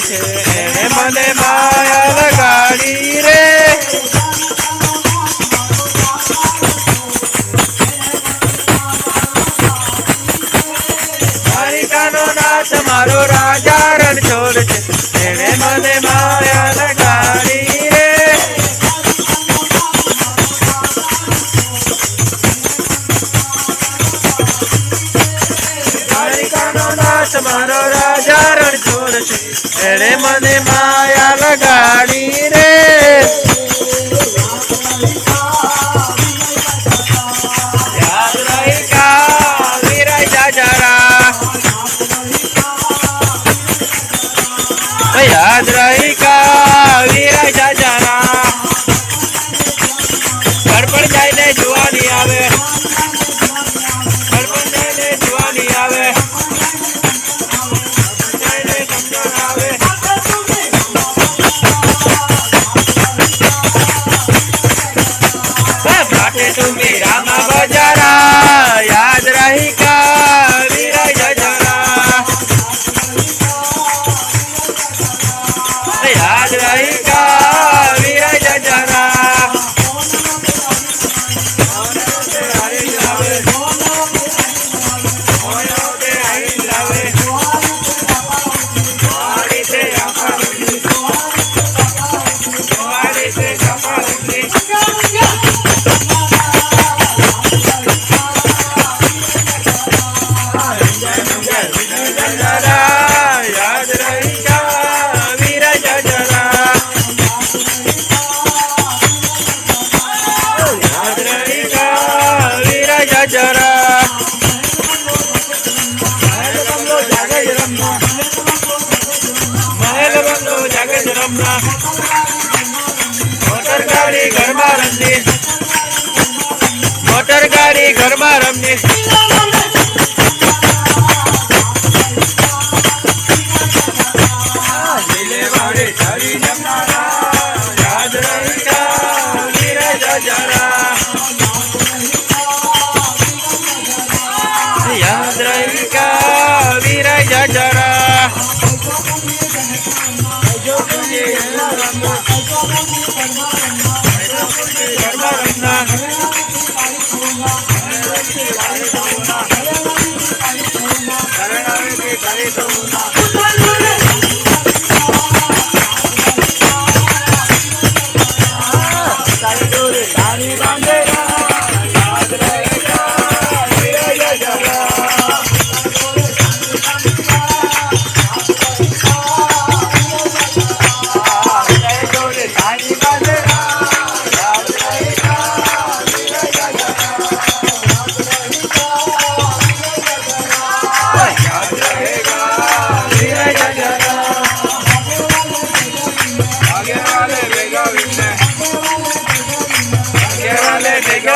છે. એને મને માયા લગાડી રે. દ્વારિકાનો નાથ મારો રાજા રણછોડ છે. એને મને માયા લગાડી રે. મારો રાજા એણે મને માયા Mama Baja. રમના મોટર ગાડી ઘરમાં રમની. મોટર ગાડી ઘરમાં રમતી Thank you.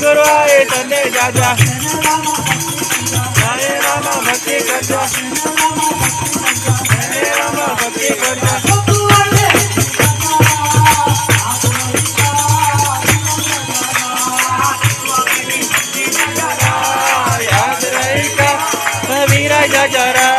સદગુરુએ તને જાજા હરે રામ ભક્તિ કરજો હરે રામ ભક્તિ કરજો યાદ રહી કા વીરા જરા